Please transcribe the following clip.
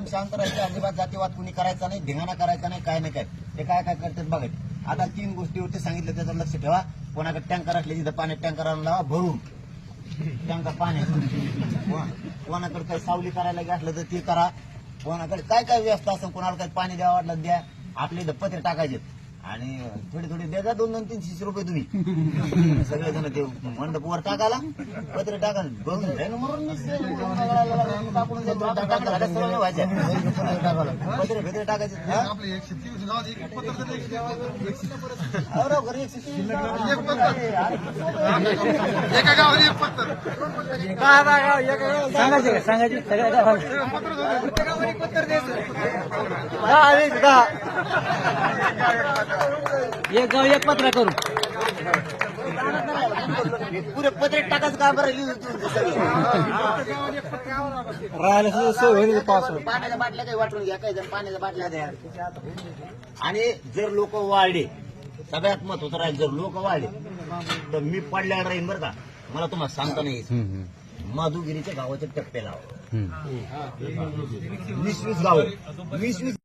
शांत राहायचे अजिबात जातीवाद कुणी करायचा नाही धिंगाणा करायचा नाही काय नाही काय. ते काय काय करतात बघत आता तीन गोष्टीवरती सांगितलं त्याचं लक्ष ठेवा. कोणाकडे टँकर असले तिथं पाण्यात टँकर लावा भरून. टँकर पाण्यात कोणाकडे काही सावली करायला असलं तर ते करा. कोणाकडे काय काय व्यवस्था असं कोणाला काही पाणी द्यावं वाटलं द्या. आपले इथं पत्रे टाकायचे आणि थोडी थोडी द्या दोन दोन तीनशे रुपये तुम्ही. सगळेजण ते मंडपवर टाकाला पत्रे बघून टाकलं व्हायचं. पत्रे फित्रे टाकायचे. सांगायचे सांगायचे. एक गाव एक पत्र करू. पुरे पत्रे टाकायचं का बरं लिहून तुम्ही सगळे राहायला सुद्धा सोय होईल पाऊस पाण्याच्या बाटल्या काही वाटून घ्या काही जण पाण्याच्या बाटल्या द्या. आणि जर लोक वाढले सगळ्यात महत्वाचं राहील जर लोक वाढले तर मी पडल्यावर राहीन बरं का? मला तुम्हाला सांगता नाही. माधुगिरीच्या गावाचे टप्पे लावा वीस वीस गाव. वीस वीस